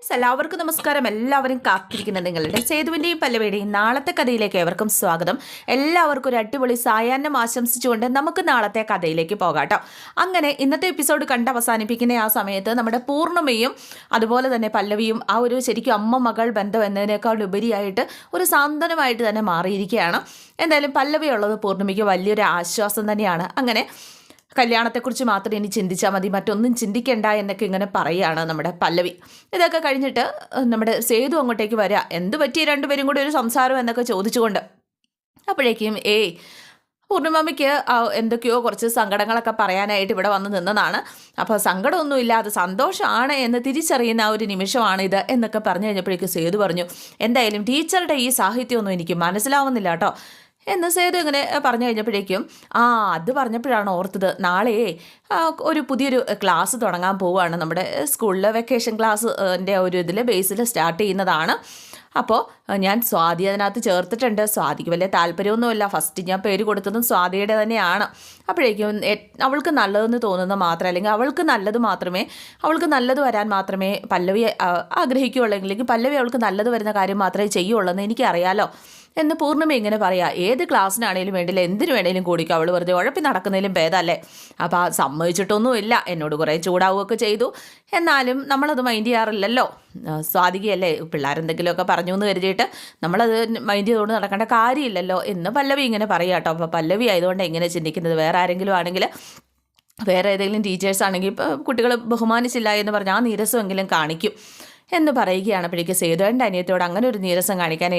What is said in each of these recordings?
എല്ലാവർക്കും നമസ്കാരം. എല്ലാവരും കാത്തിരിക്കുന്നുണ്ട് നിങ്ങളുടെ സേതുവിന്റെയും പല്ലവിയുടെയും നാളത്തെ കഥയിലേക്ക് ഏവർക്കും സ്വാഗതം. എല്ലാവർക്കും ഒരു അടിപൊളി സായാഹ്നം ആശംസിച്ചുകൊണ്ട് നമുക്ക് നാളത്തെ കഥയിലേക്ക് പോകാട്ടോ. അങ്ങനെ ഇന്നത്തെ എപ്പിസോഡ് കണ്ട് അവസാനിപ്പിക്കുന്ന ആ സമയത്ത് നമ്മുടെ പൂർണമയും അതുപോലെ തന്നെ പല്ലവിയും ആ ഒരു ശരിക്കും അമ്മ മകൾ ബന്ധം എന്നതിനേക്കാൾ ഉപരിയായിട്ട് ഒരു സാന്ത്വനമായിട്ട് തന്നെ മാറിയിരിക്കുകയാണ്. എന്തായാലും പല്ലവിയുള്ളത് പൂർണിമയ്ക്ക് വലിയൊരു ആശ്വാസം തന്നെയാണ്. അങ്ങനെ കല്യാണത്തെക്കുറിച്ച് മാത്രം ഇനി ചിന്തിച്ചാൽ മതി. മറ്റൊന്നും ചിന്തിക്കേണ്ട എന്നൊക്കെ ഇങ്ങനെ പറയുകയാണ് നമ്മുടെ പല്ലവി. ഇതൊക്കെ കഴിഞ്ഞിട്ട് നമ്മുടെ സേതു അങ്ങോട്ടേക്ക് വരിക എന്ത് പറ്റി രണ്ടുപേരും കൂടി ഒരു സംസാരം എന്നൊക്കെ ചോദിച്ചുകൊണ്ട്? അപ്പോഴേക്കും ഏയ് പൂർണിമമ്മയ്ക്ക് എന്തൊക്കെയോ കുറച്ച് സങ്കടങ്ങളൊക്കെ പറയാനായിട്ട് ഇവിടെ വന്ന് നിന്നതാണ്. അപ്പോൾ സങ്കടമൊന്നുമില്ല അത് സന്തോഷമാണ് എന്ന് തിരിച്ചറിയുന്ന ആ ഒരു നിമിഷമാണ് ഇത് എന്നൊക്കെ പറഞ്ഞു കഴിഞ്ഞപ്പോഴേക്കും സേതു പറഞ്ഞു എന്തായാലും ടീച്ചറുടെ ഈ സാഹിത്യമൊന്നും എനിക്ക് മനസ്സിലാവുന്നില്ല കേട്ടോ. എന്ന് സേതു ഇങ്ങനെ പറഞ്ഞു കഴിഞ്ഞപ്പോഴേക്കും ആ അത് പറഞ്ഞപ്പോഴാണ് ഓർത്തത്. നാളെ ഒരു പുതിയൊരു ക്ലാസ് തുടങ്ങാൻ പോവുകയാണ് നമ്മുടെ സ്കൂളിലെ വെക്കേഷൻ ക്ലാസ് എന്റെ ഒരു ഇതിൽ ബേസിൽ സ്റ്റാർട്ട് ചെയ്യുന്നതാണ്. അപ്പോൾ ഞാൻ സ്വാതി അതിനകത്ത് ചേർത്തിട്ടുണ്ട്. സ്വാതിക്ക് വലിയ താല്പര്യമൊന്നുമില്ല. ഫസ്റ്റ് ഞാൻ പേര് കൊടുത്തതും സ്വാതിയുടെ തന്നെയാണ്. അപ്പോഴേക്കും അവൾക്ക് നല്ലതെന്ന് തോന്നുന്ന മാത്രം അല്ലെങ്കിൽ അവൾക്ക് നല്ലത് മാത്രമേ അവൾക്ക് നല്ലത് വരാൻ മാത്രമേ പല്ലവി ആഗ്രഹിക്കുകയുള്ളൂ. അല്ലെങ്കിൽ പല്ലവി അവൾക്ക് നല്ലത് വരുന്ന കാര്യം മാത്രമേ ചെയ്യുള്ളൂ എന്ന് എനിക്കറിയാലോ. എന്ന് പൂർണിമ ഇങ്ങനെ പറയാം. ഏത് ക്ലാസ്സിനാണേലും വേണ്ടില്ല എന്തിനു വേണേലും കൂടിക്കും. അവൾ വെറുതെ ഉഴപ്പി നടക്കുന്നതിലും ഭേദമല്ലേ അപ്പോൾ സമ്മതിച്ചിട്ടൊന്നുമില്ല. എന്നോട് കുറേ ചൂടാവുകയൊക്കെ ചെയ്തു. എന്നാലും നമ്മളത് മൈൻഡ് ചെയ്യാറില്ലല്ലോ. സ്വാതികയല്ലേ പിള്ളേരെന്തെങ്കിലുമൊക്കെ പറഞ്ഞു എന്ന് കരുതിയിട്ട് നമ്മളത് മൈൻഡ് ചെയ്തുകൊണ്ട് നടക്കേണ്ട കാര്യമില്ലല്ലോ എന്ന് പല്ലവി ഇങ്ങനെ പറയാം കേട്ടോ. അപ്പോൾ പല്ലവി ആയതുകൊണ്ട് എങ്ങനെ ചിന്തിക്കുന്നത്? വേറെ ആരെങ്കിലും ആണെങ്കിൽ വേറെ ഏതെങ്കിലും ടീച്ചേഴ്സ് ആണെങ്കിൽ കുട്ടികൾ ബഹുമാനിച്ചില്ല എന്ന് പറഞ്ഞാൽ ആ നീരസമെങ്കിലും കാണിക്കും. എന്ന് പറയുകയാണ്. അപ്പോഴേക്ക് സേതുവേണ്ട അനിയത്തോട് അങ്ങനെ ഒരു നീരസം കാണിക്കാൻ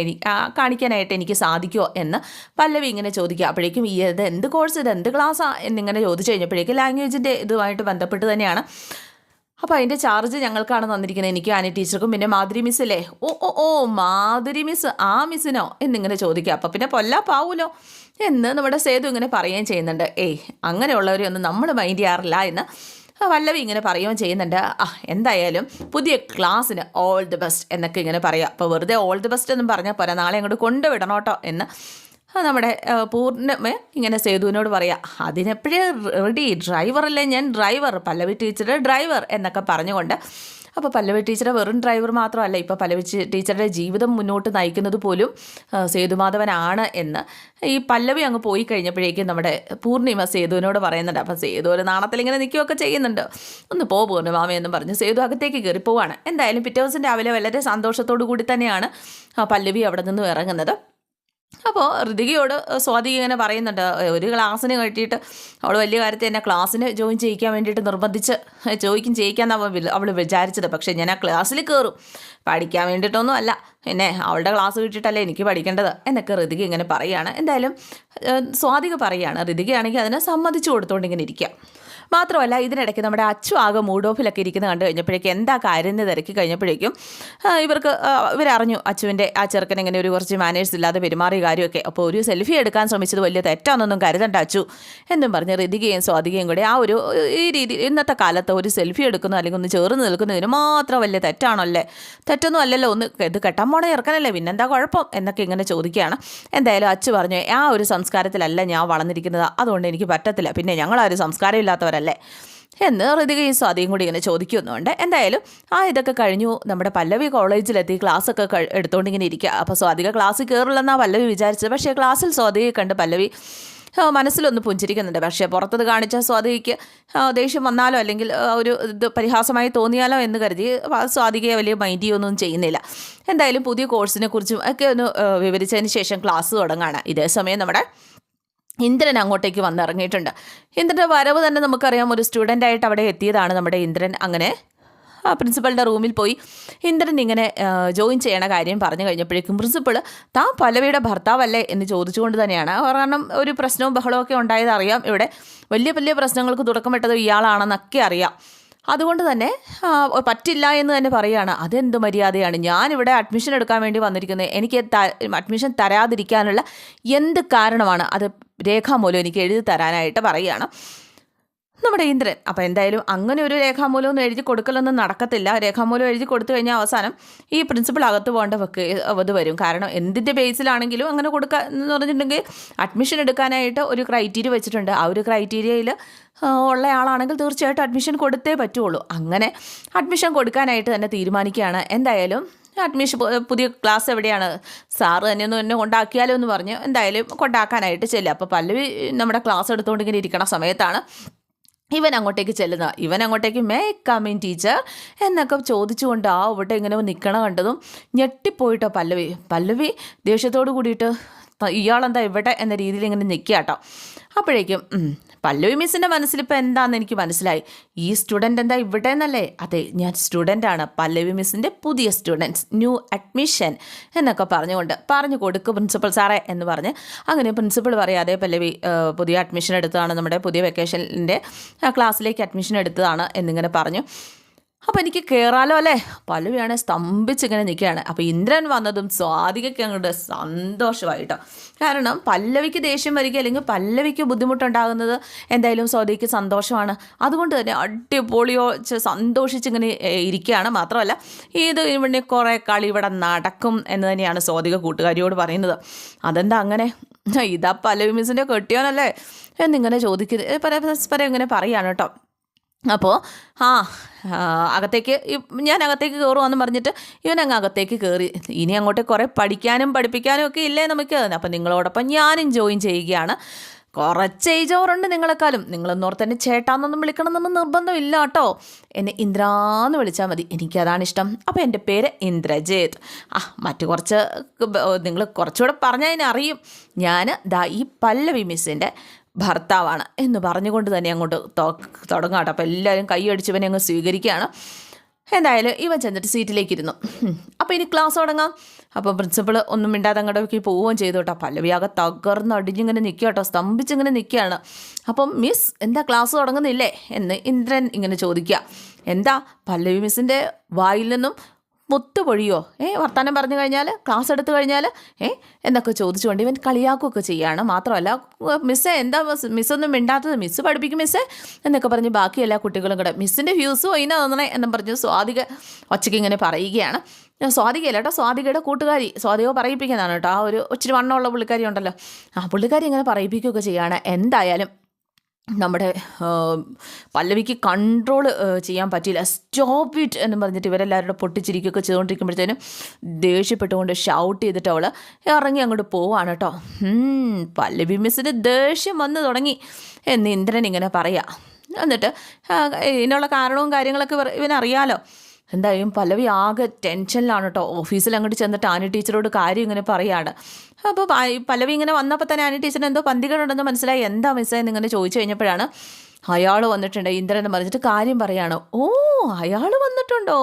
കാണിക്കാനായിട്ട് എനിക്ക് സാധിക്കുമോ എന്ന് പല്ലവി ഇങ്ങനെ ചോദിക്കുക. അപ്പോഴേക്കും ഈ ഇത് എന്ത് കോഴ്സ് ഇത് എന്ത് ക്ലാസ്സാണ് എന്നിങ്ങനെ ചോദിച്ചു കഴിഞ്ഞപ്പോഴേക്കും ലാംഗ്വേജിന്റെ ഇതുമായിട്ട് ബന്ധപ്പെട്ട് തന്നെയാണ്. അപ്പോൾ അതിന്റെ ചാർജ് ഞങ്ങൾക്കാണ് തന്നിരിക്കുന്നത്. എനിക്ക് ആനി ടീച്ചർക്കും പിന്നെ മാധുരി മിസ് അല്ലേ ഓ ഓ ഓ മാധുരി മിസ് ആ മിസ്സിനോ എന്നിങ്ങനെ ചോദിക്കുക. അപ്പോൾ പിന്നെ പൊല്ല പാവൂലോ എന്ന് നമ്മുടെ സേതു ഇങ്ങനെ പറയുകയും ചെയ്യുന്നുണ്ട്. ഏയ് അങ്ങനെയുള്ളവരെയൊന്നും നമ്മൾ മൈൻഡ് ചെയ്യാറില്ല എന്ന് വല്ലവി ഇങ്ങനെ പറയുകയും ചെയ്യുന്നുണ്ട്. ആ എന്തായാലും പുതിയ ക്ലാസ്സിന് ഓൾ ദി ബെസ്റ്റ് എന്നൊക്കെ ഇങ്ങനെ പറയാം അപ്പോൾ വെറുതെ ഓൾ ദി ബെസ്റ്റ് എന്നും പറഞ്ഞാൽ പോരാ നാളെ അങ്ങോട്ട് കൊണ്ടുവിടണം കേട്ടോ എന്ന്. നമ്മുടെ പൂർണമേ ഇങ്ങനെ സേതുവിനോട് പറയാം അതിനെപ്പോഴേ റെഡി ഡ്രൈവറല്ലേ ഞാൻ ഡ്രൈവർ പല്ലവി ടീച്ചർ ഡ്രൈവർ എന്നൊക്കെ പറഞ്ഞുകൊണ്ട് അപ്പോൾ പല്ലവി ടീച്ചറെ വെറും ഡ്രൈവർ മാത്രമല്ല ഇപ്പോൾ പല്ലവി ടീച്ചറുടെ ജീവിതം മുന്നോട്ട് നയിക്കുന്നത് പോലും സേതുമാധവനാണ് എന്ന്. ഈ പല്ലവി അങ്ങ് പോയി കഴിഞ്ഞപ്പോഴേക്കും നമ്മുടെ പൂർണിമ സേതുവിനോട് പറയുന്നുണ്ട്. അപ്പോൾ സേതു ഒരു നാണത്തിൽ ഇങ്ങനെ നിൽക്കുകയൊക്കെ ചെയ്യുന്നുണ്ട്. ഒന്ന് പോ പൂർണിമാമയെന്നും പറഞ്ഞ് സേതു അകത്തേക്ക് കയറി പോവാണ് എന്തായാലും പിറ്റേ ദിവസം രാവിലെ വളരെ സന്തോഷത്തോടു കൂടി തന്നെയാണ് പല്ലവി അവിടെ നിന്നും ഇറങ്ങുന്നത്. അപ്പോൾ ഋതികയോട് സ്വാതി ഇങ്ങനെ പറയുന്നുണ്ട് ഒരു ക്ലാസ്സിന് കെട്ടിയിട്ട് അവൾ വലിയ കാര്യത്തിൽ എന്നെ ക്ലാസ്സിന് ജോയിൻ ചെയ്യിക്കാൻ വേണ്ടിയിട്ട് നിർബന്ധിച്ച് ചോദിക്കും ചെയ്യിക്കാമെന്നാണ് അവൾ വിചാരിച്ചത്. പക്ഷേ ഞാൻ ആ ക്ലാസ്സിൽ കയറും പഠിക്കാൻ വേണ്ടിയിട്ടൊന്നും അല്ല. പിന്നെ അവളുടെ ക്ലാസ് കിട്ടിയിട്ടല്ലേ എനിക്ക് പഠിക്കേണ്ടത്? എന്നൊക്കെ ഋതിക ഇങ്ങനെ പറയുകയാണ് എന്തായാലും സ്വാതിക പറയുകയാണ് ഋതികയാണെങ്കിൽ അതിനെ സമ്മതിച്ചു കൊടുത്തുകൊണ്ട് ഇങ്ങനെ ഇരിക്കുക മാത്രമല്ല ഇതിനിടയ്ക്ക് നമ്മുടെ അച്ചു ആകെ മൂഡ് ഓഫിലൊക്കെ ഇരിക്കുന്ന കണ്ടു കഴിഞ്ഞപ്പോഴേക്കും എന്താ കാര്യം എന്ന് തിരക്കി കഴിഞ്ഞപ്പോഴേക്കും ഇവർക്ക് ഇവരറിഞ്ഞു അച്ചുവിന്റെ ആ ചെറുക്കൻ ഇങ്ങനെ ഒരു കുറച്ച് മാനേഴ്സ് ഇല്ലാതെ പെരുമാറിയ കാര്യമൊക്കെ. അപ്പോൾ ഒരു സെൽഫി എടുക്കാൻ ശ്രമിച്ചത് വലിയ തെറ്റാണെന്നൊന്നും കരുതണ്ട അച്ചു എന്നും പറഞ്ഞ് ഋതികയും സ്വാതികയും കൂടെ ആ ഒരു ഈ രീതി ഇന്നത്തെ കാലത്ത് ഒരു സെൽഫി എടുക്കുന്നു അല്ലെങ്കിൽ ഒന്ന് ചേർന്ന് നിൽക്കുന്നതിന് മാത്രം വലിയ തെറ്റാണല്ലേ? തെറ്റൊന്നും അല്ലല്ലോ ഒന്ന് ഇത് കെട്ടാൻ പോണേ ഇറക്കാനല്ലേ പിന്നെന്താ കുഴപ്പം എന്നൊക്കെ ഇങ്ങനെ ചോദിക്കുകയാണ്. എന്തായാലും അച്ചു പറഞ്ഞു ആ ഒരു സംസ്കാരത്തിലല്ല ഞാൻ വളർന്നിരിക്കുന്നത് അതുകൊണ്ട് എനിക്ക് പറ്റത്തില്ല. പിന്നെ ഞങ്ങൾ ഒരു സംസ്കാരം ഇല്ലാത്തവരല്ല. അല്ലേ എന്ന് ഋതികയും സ്വാതിയും കൂടി ഇങ്ങനെ ചോദിക്കുന്നുണ്ട്. എന്തായാലും ആ ഇതൊക്കെ കഴിഞ്ഞു. നമ്മുടെ പല്ലവി കോളേജിലെത്തി ക്ലാസ്സൊക്കെ എടുത്തുകൊണ്ട് ഇങ്ങനെ ഇരിക്കുക അപ്പോൾ സ്വാതിക ക്ലാസ്സിൽ കയറില്ലെന്നാണ് പല്ലവി വിചാരിച്ചത്. പക്ഷേ ക്ലാസ്സിൽ സ്വാതിയെ കണ്ട് പല്ലവി മനസ്സിലൊന്ന് പുഞ്ചിരിക്കുന്നുണ്ട്. പക്ഷേ പുറത്തത് കാണിച്ച സ്വാതികയ്ക്ക് ദേഷ്യം വന്നാലോ അല്ലെങ്കിൽ ഒരു ഇത് പരിഹാസമായി തോന്നിയാലോ എന്ന് കരുതി സ്വാതികയെ വലിയ മൈൻഡ് ചെയ്യൊന്നും ചെയ്യുന്നില്ല. എന്തായാലും പുതിയ കോഴ്സിനെ കുറിച്ചും ഒക്കെ ഒന്ന് വിവരിച്ചതിന് ശേഷം ക്ലാസ് തുടങ്ങാണ്. ഇതേ സമയം നമ്മുടെ ഇന്ദ്രൻ അങ്ങോട്ടേക്ക് വന്നിറങ്ങിയിട്ടുണ്ട്. ഇന്ദ്രന്റെ വരവ് തന്നെ നമുക്കറിയാം ഒരു സ്റ്റുഡന്റായിട്ട് അവിടെ എത്തിയതാണ് നമ്മുടെ ഇന്ദ്രൻ. അങ്ങനെ ആ പ്രിൻസിപ്പളുടെ റൂമിൽ പോയി ഇന്ദ്രൻ ഇങ്ങനെ ജോയിൻ ചെയ്യണ കാര്യം പറഞ്ഞു കഴിഞ്ഞപ്പോഴേക്കും പ്രിൻസിപ്പൾ താൻ പലവിയുടെ ഭർത്താവല്ലേ എന്ന് ചോദിച്ചുകൊണ്ട് തന്നെയാണ്. കാരണം ഒരു പ്രശ്നവും ബഹളവും ഒക്കെ ഉണ്ടായത് അറിയാം. ഇവിടെ വലിയ വലിയ പ്രശ്നങ്ങൾക്ക് തുടക്കമിട്ടത് ഇയാളാണെന്നൊക്കെ അറിയാം. അതുകൊണ്ട് തന്നെ പറ്റില്ല എന്ന് തന്നെ പറയുകയാണ്. അതെന്ത് മര്യാദയാണ്? ഞാനിവിടെ അഡ്മിഷൻ എടുക്കാൻ വേണ്ടി വന്നിരിക്കുന്നത് എനിക്ക് അഡ്മിഷൻ തരാതിരിക്കാനുള്ള എന്ത് കാരണമാണ്? അത് രേഖാമൂലം എനിക്ക് എഴുതി തരാനായിട്ട് പറയുകയാണ്. നമ്മുടെ ഇന്ദ്രൻ. അപ്പോൾ എന്തായാലും അങ്ങനെ ഒരു രേഖാമൂലം ഒന്നും എഴുതി കൊടുക്കലൊന്നും നടക്കത്തില്ല. രേഖാമൂലം എഴുതി കൊടുത്തു കഴിഞ്ഞാൽ അവസാനം ഈ പ്രിൻസിപ്പൾ അകത്ത് പോകേണ്ട വെക്ക് അത് വരും. കാരണം എന്തിന്റെ ബേസിലാണെങ്കിലും അങ്ങനെ കൊടുക്കുക എന്ന് പറഞ്ഞിട്ടുണ്ടെങ്കിൽ അഡ്മിഷൻ എടുക്കാനായിട്ട് ഒരു ക്രൈറ്റീരിയ വെച്ചിട്ടുണ്ട്. ആ ഒരു ക്രൈറ്റീരിയയിൽ ഉള്ള ആളാണെങ്കിൽ തീർച്ചയായിട്ടും അഡ്മിഷൻ കൊടുത്തേ പറ്റുള്ളൂ. അങ്ങനെ അഡ്മിഷൻ കൊടുക്കാനായിട്ട് തന്നെ തീരുമാനിക്കുകയാണ്. എന്തായാലും അഡ്മിഷൻ പുതിയ ക്ലാസ് എവിടെയാണ്? സാറ് തന്നെ ഒന്ന് എന്നെ കൊണ്ടാക്കിയാലോ എന്ന് പറഞ്ഞു എന്തായാലും കൊണ്ടാക്കാനായിട്ട് ചെല്ലുക. അപ്പോൾ പല്ലവി നമ്മുടെ ക്ലാസ് എടുത്തുകൊണ്ട് ഇങ്ങനെ ഇരിക്കണ സമയത്താണ് ഇവൻ അങ്ങോട്ടേക്ക് ചെല്ലുന്ന ഇവൻ അങ്ങോട്ടേക്ക് മേ കമ്മിൻ ടീച്ചർ എന്നൊക്കെ ചോദിച്ചുകൊണ്ട് ആ ഇവിടെ ഇങ്ങനെ നിൽക്കണ കണ്ടതും ഞെട്ടിപ്പോയിട്ടോ പല്ലവി. പല്ലവി ദേഷ്യത്തോട് കൂടിയിട്ട് ഇയാളെന്താ ഇവിടെ എന്ന രീതിയിൽ ഇങ്ങനെ നിൽക്കുക കേട്ടോ അപ്പോഴേക്കും പല്ലവി മിസ്സിന്റെ മനസ്സിലിപ്പോൾ എന്താണെന്ന് എനിക്ക് മനസ്സിലായി. ഈ സ്റ്റുഡന്റ് എന്താ ഇവിടെ എന്നല്ലേ അതെ ഞാൻ സ്റ്റുഡന്റാണ് പല്ലവി മിസ്സിന്റെ പുതിയ സ്റ്റുഡൻസ് ന്യൂ അഡ്മിഷൻ എന്നൊക്കെ പറഞ്ഞുകൊണ്ട് പറഞ്ഞു കൊടുക്കും പ്രിൻസിപ്പൽ സാറേ എന്ന് പറഞ്ഞ് അങ്ങനെ പ്രിൻസിപ്പൾ അതേ പല്ലവി പുതിയ അഡ്മിഷൻ എടുത്തതാണ്. നമ്മുടെ പുതിയ വെക്കേഷന്റെ ക്ലാസ്സിലേക്ക് അഡ്മിഷൻ എടുത്തതാണ് എന്നിങ്ങനെ പറഞ്ഞു. അപ്പോൾ എനിക്ക് കയറാലോ അല്ലേ? പല്ലവിയാണെ സ്തംഭിച്ചിങ്ങനെ നിൽക്കുകയാണ്. അപ്പോൾ ഇന്ദ്രൻ വന്നതും സ്വാതികയ്ക്ക് അങ്ങോട്ട് സന്തോഷമായിട്ടോ. കാരണം പല്ലവിക്ക് ദേഷ്യം വരിക അല്ലെങ്കിൽ പല്ലവിക്ക് ബുദ്ധിമുട്ടുണ്ടാകുന്നത് എന്തായാലും സ്വാതിക്ക് സന്തോഷമാണ്. അതുകൊണ്ട് തന്നെ അടിപൊളിയോ സന്തോഷിച്ച് സന്തോഷിച്ചിങ്ങനെ ഇരിക്കുകയാണ്. മാത്രമല്ല ഇത് ഇവിടെ കുറേ കളി ഇവിടെ നടക്കും എന്ന് തന്നെയാണ് സ്വാതിക കൂട്ടുകാരിയോട് പറയുന്നത്. അതെന്താ അങ്ങനെ? ഇതാ പല്ലവി മിസ്സിന്റെ കെട്ടിയോനല്ലേ? എന്നിങ്ങനെ ചോദിക്കുന്നത് പരസ്പരം ഇങ്ങനെ പറയുകയാണ് കേട്ടോ. അപ്പോൾ ആ അകത്തേക്ക് ഞാൻ അകത്തേക്ക് കയറുമെന്ന് പറഞ്ഞിട്ട് ഇവൻ അങ്ങ് അകത്തേക്ക് കയറി ഇനി അങ്ങോട്ട് കുറേ പഠിക്കാനും പഠിപ്പിക്കാനും ഒക്കെ ഇല്ലേ നമുക്ക്? അപ്പം നിങ്ങളോടൊപ്പം ഞാനും ജോയിൻ ചെയ്യുകയാണ്. കുറച്ച് ഏജ് ഓവറുണ്ട് നിങ്ങളെക്കാളും. നിങ്ങളെന്നോർത്ത് തന്നെ ചേട്ടാന്നൊന്നും വിളിക്കണമെന്നൊന്നും നിർബന്ധമില്ല കേട്ടോ. എന്നെ ഇന്ദ്രാന്ന് വിളിച്ചാൽ മതി. എനിക്കതാണ് ഇഷ്ടം. അപ്പോൾ എന്റെ പേര് ഇന്ദ്രജിത്ത്. ആ മറ്റു കുറച്ച് നിങ്ങൾ കുറച്ചുകൂടെ പറഞ്ഞാൽ അതിനെ അറിയും ഞാൻ ദാ ഈ പല്ലവി മിസ്സിന്റെ ഭർത്താവാണ് എന്ന് പറഞ്ഞുകൊണ്ട് തന്നെ അങ്ങോട്ട് തൊ- തുടങ്ങാം കേട്ടോ അപ്പോൾ എല്ലാവരും കൈയടിച്ചവനെ അങ്ങ് സ്വീകരിക്കുകയാണ്. എന്തായാലും ഇവൻ ചെന്നിട്ട് സീറ്റിലേക്ക് ഇരുന്നു അപ്പോൾ ഇനി ക്ലാസ് തുടങ്ങാം. അപ്പോൾ പ്രിൻസിപ്പൾ ഒന്നും മിണ്ടാതെ അങ്ങോട്ടേക്ക് പോവുകയും ചെയ്തു കേട്ടോ. പല്ലവിയാകെ തകർന്ന് അടിഞ്ഞിങ്ങനെ നിൽക്കുക കേട്ടോ. സ്തംഭിച്ചിങ്ങനെ നിൽക്കുകയാണ്. അപ്പം മിസ് എന്താ ക്ലാസ് തുടങ്ങുന്നില്ലേ? എന്ന് ഇന്ദ്രൻ ഇങ്ങനെ ചോദിക്കുക. എന്താ പല്ലവി മിസ്സിന്റെ വായിൽ നിന്നും മുത്തുപൊഴിയോ? ഏ വർത്താനം പറഞ്ഞു കഴിഞ്ഞാൽ ക്ലാസ് എടുത്തു കഴിഞ്ഞാൽ ഏ എന്നൊക്കെ ചോദിച്ചുകൊണ്ട് ഇവൻ കളിയാക്കുകയൊക്കെ ചെയ്യാണ് മാത്രമല്ല മിസ്സേ എന്താ മിസ് മിസ്സൊന്നും മിണ്ടാത്തത് മിസ്സ് പഠിപ്പിക്കും മിസ്സേ എന്നൊക്കെ പറഞ്ഞ് ബാക്കി എല്ലാ കുട്ടികളും കൂടെ മിസ്സിന്റെ ഫ്യൂസ് അതിനാ തോന്നണേ എന്നും പറഞ്ഞ് സ്വാതിക ഒച്ചയ്ക്ക് ഇങ്ങനെ പറയുകയാണ്. സ്വാതികയല്ല കേട്ടോ സ്വാതികയുടെ കൂട്ടുകാരി സ്വാതിക പറയിപ്പിക്കുന്നതാണ് കേട്ടോ. ആ ഒരു ഇച്ചിരി വണ്ണമുള്ള പുള്ളിക്കാരി ഉണ്ടല്ലോ. ആ പുള്ളിക്കാരി ഇങ്ങനെ പറയിപ്പിക്കുകയൊക്കെ ചെയ്യുകയാണ്. എന്തായാലും നമ്മുടെ പല്ലവിക്ക് കൺട്രോൾ ചെയ്യാൻ പറ്റിയില്ല. സ്റ്റോപ്പ് ഇറ്റ് എന്ന് പറഞ്ഞിട്ട് ഇവരെല്ലാവരും പൊട്ടിച്ചിരിക്കുകയൊക്കെ ചെയ്തുകൊണ്ടിരിക്കുമ്പോഴത്തേനും ദേഷ്യപ്പെട്ടുകൊണ്ട് ഷൗട്ട് ചെയ്തിട്ട് അവൾ ഇറങ്ങി അങ്ങോട്ട് പോവാണ് കേട്ടോ പല്ലവി മിസ്സിന് ദേഷ്യം വന്ന് തുടങ്ങി. എന്ന് ഇന്ദ്രൻ ഇങ്ങനെ പറയാം. എന്നിട്ട് ഇതിനുള്ള കാരണവും കാര്യങ്ങളൊക്കെ ഇവനറിയാലോ. എന്തായാലും പല്ലവി ആകെ ടെൻഷനിലാണ് കേട്ടോ. ഓഫീസിൽ അങ്ങോട്ട് ചെന്നിട്ട് ആനി ടീച്ചറോട് കാര്യം ഇങ്ങനെ പറയാണ്. അപ്പോൾ പല്ലവി ഇങ്ങനെ വന്നപ്പോൾ തന്നെ ആനി ടീച്ചറിന് എന്തോ പന്തികളുണ്ടെന്ന് മനസ്സിലായി. എന്താ മിസ്സായെന്ന് ഇങ്ങനെ ചോദിച്ചു കഴിഞ്ഞപ്പോഴാണ് അയാൾ വന്നിട്ടുണ്ട്. ഇന്ദ്രനെ പറഞ്ഞിട്ട് കാര്യം പറയാണ്. ഓ അയാൾ വന്നിട്ടുണ്ടോ?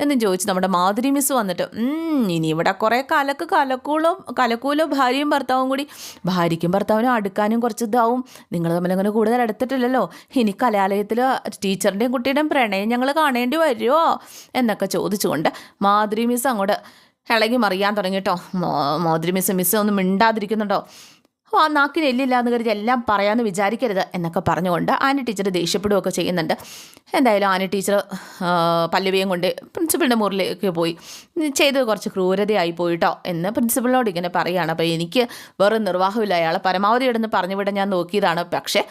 എന്നും ചോദിച്ചു നമ്മുടെ മാധുരി മിസ് വന്നിട്ട് "ഉം, ഇനി ഇവിടെ കുറേ കലക്ക് കലക്കൂളും കലക്കൂലോ ഭാര്യയും ഭർത്താവും കൂടി. ഭാര്യയ്ക്കും ഭർത്താവിനും അടുക്കാനും കുറച്ച് ഇതാവും. നിങ്ങൾ തമ്മിലങ്ങനെ കൂടുതൽ അടുത്തിട്ടില്ലല്ലോ. ഇനി കലാലയത്തിൽ ടീച്ചറിന്റെയും കുട്ടിയുടെയും പ്രണയം ഞങ്ങൾ കാണേണ്ടി വരുമോ എന്നൊക്കെ ചോദിച്ചുകൊണ്ട് മാധുരി മിസ് അങ്ങോട്ട് ഇളകി മറിയാൻ തുടങ്ങിട്ടോ മാധുരി മിസ് മിസ് ഒന്നും മിണ്ടാതിരിക്കുന്നുണ്ടോ? ആ നാക്കിന് എല്ലില്ല എന്ന് കരുതി എല്ലാം പറയാമെന്ന് വിചാരിക്കരുത് എന്നൊക്കെ പറഞ്ഞുകൊണ്ട് ആനി ടീച്ചർ ദേഷ്യപ്പെടുകയൊക്കെ ചെയ്യുന്നുണ്ട്. എന്തായാലും ആനി ടീച്ചർ പല്ലവിയും കൊണ്ട് പ്രിൻസിപ്പളിന്റെ മുറിലേക്ക് പോയി. ചെയ്ത് കുറച്ച് ക്രൂരതയായി പോയിട്ടോ എന്ന് പ്രിൻസിപ്പളിനോട് ഇങ്ങനെ പറയുകയാണ്. അപ്പോൾ എനിക്ക് വേറെ നിർവാഹമില്ല. അയാളെ പരമാവധി ഇടന്ന് പറഞ്ഞു വിടാൻ ഞാൻ നോക്കിയതാണ്. പക്ഷേ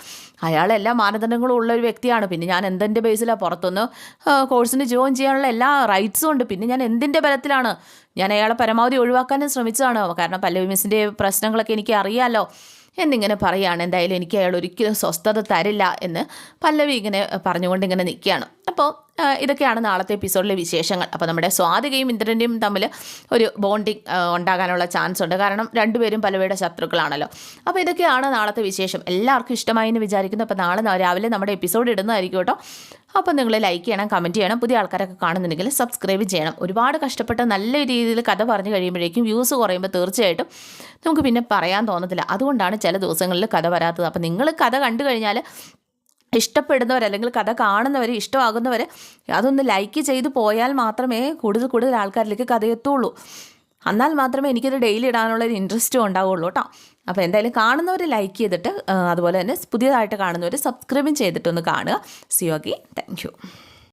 അയാൾ എല്ലാ മാനദണ്ഡങ്ങളും ഉള്ള ഒരു വ്യക്തിയാണ്. പിന്നെ ഞാൻ എന്തിന്റെ ബേസിലാണ് പുറത്തുനിന്ന് കോഴ്സിന് ജോയിൻ ചെയ്യാനുള്ള എല്ലാ റൈറ്റ്സും ഉണ്ട്. പിന്നെ ഞാൻ എന്തിന്റെ ബലത്തിലാണ് ഞാൻ അയാളെ പരമാവധി ഒഴിവാക്കാനും ശ്രമിച്ചതാണ്. കാരണം പല്ലവി മിസ്സിന്റെ പ്രശ്നങ്ങളൊക്കെ എനിക്ക് അറിയാമല്ലോ എന്നിങ്ങനെ പറയുകയാണ് എന്തായാലും എനിക്ക് അയാൾ ഒരിക്കലും സ്വസ്ഥത തരില്ല എന്ന് പല്ലവി ഇങ്ങനെ പറഞ്ഞുകൊണ്ട് ഇങ്ങനെ നിൽക്കുകയാണ്. അപ്പോൾ ഇതൊക്കെയാണ് നാളത്തെ എപ്പിസോഡിലെ വിശേഷങ്ങൾ. അപ്പോൾ നമ്മുടെ സ്വാതികയും ഇന്ദ്രന്റെയും തമ്മിൽ ഒരു ബോണ്ടിങ് ഉണ്ടാകാനുള്ള ചാൻസ് ഉണ്ട്. കാരണം രണ്ടുപേരും പലവയുടെ ശത്രുക്കളാണല്ലോ. അപ്പോൾ ഇതൊക്കെയാണ് നാളത്തെ വിശേഷം. എല്ലാവർക്കും ഇഷ്ടമായി എന്ന് വിചാരിക്കുന്നു. അപ്പോൾ നാളെ രാവിലെ നമ്മുടെ എപ്പിസോഡ് ഇടുന്നതായിരിക്കും കേട്ടോ. അപ്പോൾ നിങ്ങൾ ലൈക്ക് ചെയ്യണം കമന്റ് ചെയ്യണം. പുതിയ ആൾക്കാരൊക്കെ കാണുന്നുണ്ടെങ്കിൽ സബ്സ്ക്രൈബ് ചെയ്യണം. ഒരുപാട് കഷ്ടപ്പെട്ട് നല്ല രീതിയിൽ കഥ പറഞ്ഞു കഴിയുമ്പോഴേക്കും വ്യൂസ് കുറയുമ്പോൾ തീർച്ചയായിട്ടും നമുക്ക് പിന്നെ പറയാൻ തോന്നത്തില്ല. അതുകൊണ്ടാണ് ചില ദിവസങ്ങളിൽ കഥ വരാത്തത്. അപ്പോൾ നിങ്ങൾ കഥ കണ്ടു കഴിഞ്ഞാൽ ഇഷ്ടപ്പെടുന്നവർ അല്ലെങ്കിൽ കഥ കാണുന്നവർ ഇഷ്ടമാകുന്നവർ അതൊന്ന് ലൈക്ക് ചെയ്ത് പോയാൽ മാത്രമേ കൂടുതൽ കൂടുതൽ ആൾക്കാരിലേക്ക് കഥ എത്തുള്ളൂ. എന്നാൽ മാത്രമേ എനിക്കത് ഡെയിലി ഇടാനുള്ള ഒരു ഇൻട്രസ്റ്റും ഉണ്ടാവുള്ളൂ കേട്ടോ അപ്പോൾ എന്തായാലും കാണുന്നവർ ലൈക്ക് ചെയ്തിട്ട് അതുപോലെ തന്നെ പുതിയതായിട്ട് കാണുന്നവർ സബ്സ്ക്രൈബും ചെയ്തിട്ടൊന്ന് കാണുക. സിയോഗി താങ്ക് യു